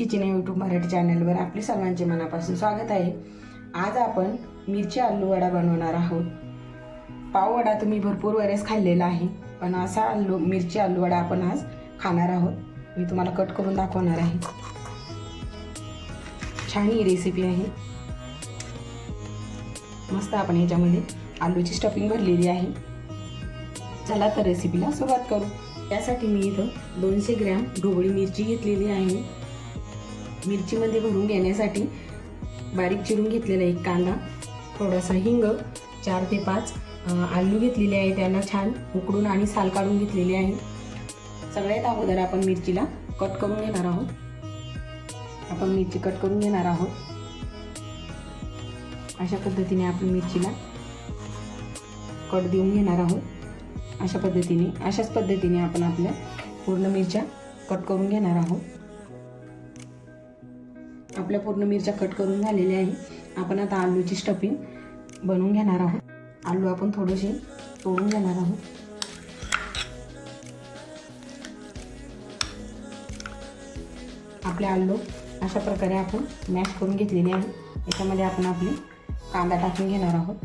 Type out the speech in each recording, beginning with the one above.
Kitchen YouTube Marathi चॅनलवर आपले सर्वांचे मनापासून स्वागत आहे. आज आपण मिरची आलू वडा बनवणार आहोत. पाववडा तुम्ही भरपूर वेळेस खाल्लेला आहे पण असा आलू मिरची आलू वडा आपण आज खाणार आहोत. मी तुम्हाला कट करून दाखवणार आहे. छान ही रेसिपी आहे. मस्त आपण याच्यामध्ये आलूची स्टफिंग भरलेली आहे. चला तर रेसिपीला सुरुवात करू. त्यासाठी मी इथं दोनशे ग्रॅम ढोबळी मिरची घेतलेली आहे. मिरचीमध्ये भरून घेण्यासाठी बारीक चिरून घेतलेला एक कांदा थोडासा हिंग चार ते पाच आलू घेतलेले आहे त्यांना छान उकडून आणि साल काढून घेतलेली आहे सगळ्यात अगोदर आपण मिरचीला कट करून घेणार आहोत. आपण मिरची कट करून घेणार आहोत. अशा पद्धतीने आपण मिरचीला कट देऊन घेणार आहोत. अशा पद्धतीने अशाच पद्धतीने आपण आपल्या पूर्ण मिरच्या कट करून घेणार आहोत. आपल्या पूर्ण मिरच्या कट करून झालेल्या आहे. आपण आता आलूची स्टफिंग बनवून घेणार आहोत. आलू आपण थोडेसे तोडून घेणार आहोत. आपले आलू अशा प्रकारे आपण मॅश करून घेतलेले आहे. याच्यामध्ये आपण आपले कांदा टाकून घेणार आहोत.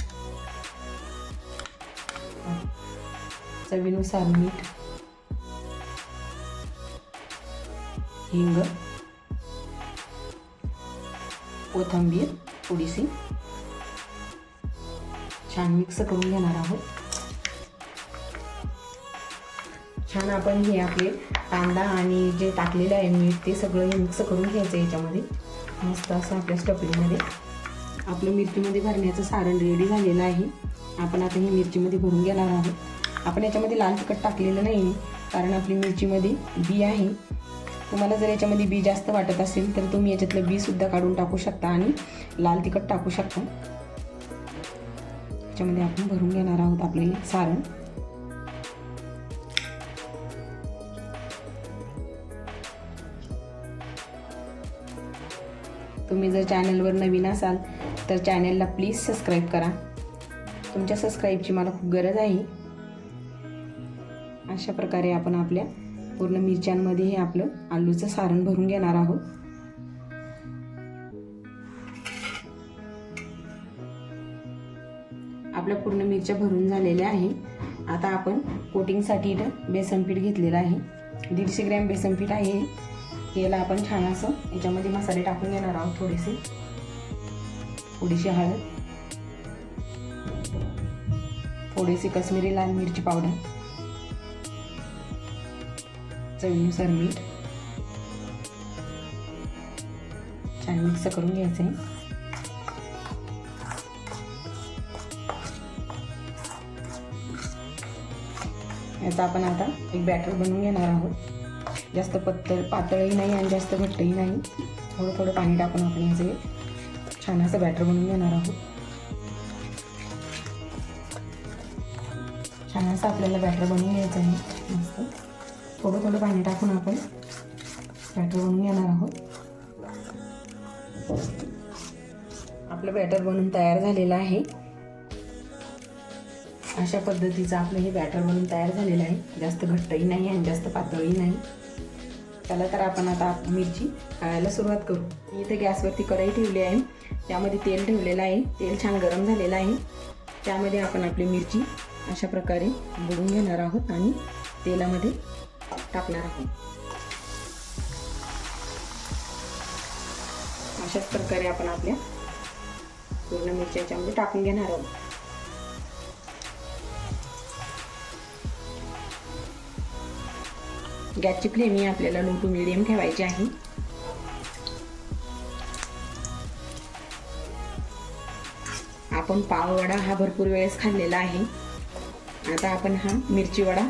चवीनुसार मीठ हिंग कोथिंबीर थोडीशी. छान मिक्स करून घेणार आहोत. छान आपण हे आपले कांदा आणि जे टाकलेलं आहे मीठ ते सगळं हे मिक्स करून घ्यायचं याच्यामध्ये. मस्त असं आपल्या स्टपलीमध्ये आपलं मिरचीमध्ये भरण्याचं सारण रेडी झालेलं आहे. आपण आता हे मिरचीमध्ये भरून घेणार आहोत. आपण याच्यामध्ये लाल तिखट टाकलेलं नाही कारण आपली मिरचीमध्ये बी आहे. तुम्हाला जर याच्यामध्ये बी जास्त वाटत असेल तर तुम्ही याच्यातलं बी सुद्धा काढून टाकू शकता आणि लाल तिखट टाकू शकता. याच्यामध्ये आपण भरून घेणार आहोत आपले सारण. तुम्ही जर चॅनलवर नवीन असाल तर चॅनलला प्लीज सबस्क्राईब करा. तुमच्या सबस्क्राईबची मला खूप गरज आहे. अशा प्रकारे आपण आपल्या पूर्ण मिरच्यांमध्ये हे आपलं आलूचं सारण भरून घेणार आहोत. आपल्या पूर्ण मिरच्या भरून झालेल्या आहे. आता आपण कोटिंगसाठी इथं बेसन पीठ घेतलेलं आहे. दीडशे ग्रॅम बेसन पीठ आहे याला आपण छान असं याच्यामध्ये मसाले टाकून घेणार आहोत थोडेसे. थोडीशी हळद. थोडीशी कश्मीरी लाल मिरची पावडर. चवीनुसार मीठ. छान मिक्स करून घ्यायचं आहे. याचा आपण आता एक बॅटर बनवून घेणार आहोत. जास्त पत्तळ पातळही नाही आणि जास्त घट्टही नाही. थोडं थोडं पाणी टाकून आपण याचे छान असं बॅटर बनवून घेणार आहोत. छान असं आपल्याला बॅटर बनवून घ्यायचं आहे. मस्त. थोडं थोडं पाणी टाकून आपण बॅटर बनवून घेणार आहोत. आपलं बॅटर बनवून तयार झालेलं आहे. अशा पद्धतीचं आपलं हे बॅटर बनवून तयार झालेलं आहे. जास्त घट्टही नाही आणि जास्त पातळही नाही. त्याला तर आपण आता मिरची काढायला सुरुवात करू. मी इथे गॅसवरती कढई ठेवली आहे. त्यामध्ये तेल ठेवलेलं आहे. तेल छान गरम झालेलं आहे. त्यामध्ये आपण आपली मिरची अशा प्रकारे बुडून घेणार आहोत आणि तेलामध्ये टाकणार आहोत. अशाच प्रकारे आपण आपल्या पूर्ण मिरच्या याच्यामध्ये टाकून घेणार आहोत. गॅसची फ्लेम ही आपल्याला लो टू मिडियम ठेवायची आहे. आपण पाव वडा हा भरपूर वेळेस खाल्लेला आहे. आता आपण हा मिरची वडा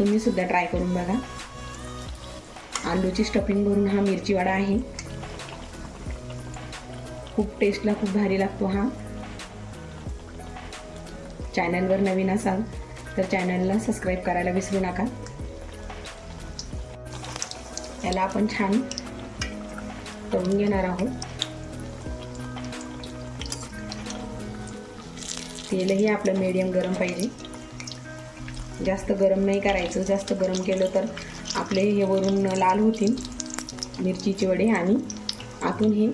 तुम्ही सुद्धा ट्राय करून बघा. आलूची स्टफिंग भरून हा मिरची वडा आहे. खूप टेस्टला खूप भारी लागतो हा. चॅनलवर नवीन असाल तर चॅनलला सबस्क्राईब करायला विसरू नका. याला आपण छान तळून घेणार आहोत. तेलही आपलं मीडियम गरम पाहिजे. जास्त गरम नाही करायचं. जास्त गरम केलं तर आपले हे वरून लाल होतील मिरचीचे वडे आणि आतून हे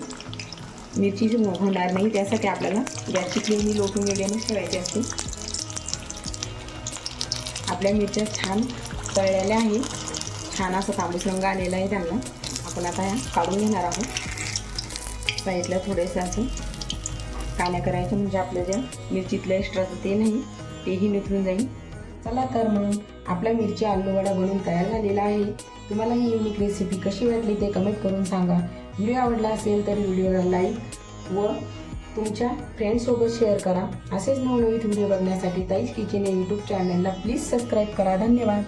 मिरची होणार नाही. त्यासाठी आपल्याला गॅसची फ्लेम लोटून मिडियमच ठेवायची असते. आपल्या मिरच्या छान तळलेल्या आहे छान असा तांबूस रंग आलेला आहे त्यांना. आपण आता ह्या काढून घेणार आहोत. साईडला थोडेसं असं काण्या करायचं म्हणजे आपलं ज्या मिरचीतलं एक्स्ट्राचं तेल आहे तेही निथरून जाईल. चला तर मग आपला मिरची आलू वडा बनवून तयार झालेला आहे. तुम्हाला ही युनिक रेसिपी कशी वाटली ते कमेंट करून सांगा. व्हिडिओ आवडला असेल तर व्हिडिओला लाईक व तुमच्या फ्रेंड्ससोबत शेअर करा. असेच नवनवीन व्हिडिओ बघण्यासाठी ताईच किचन या यूट्यूब चॅनलला प्लीज सबस्क्राईब करा. धन्यवाद.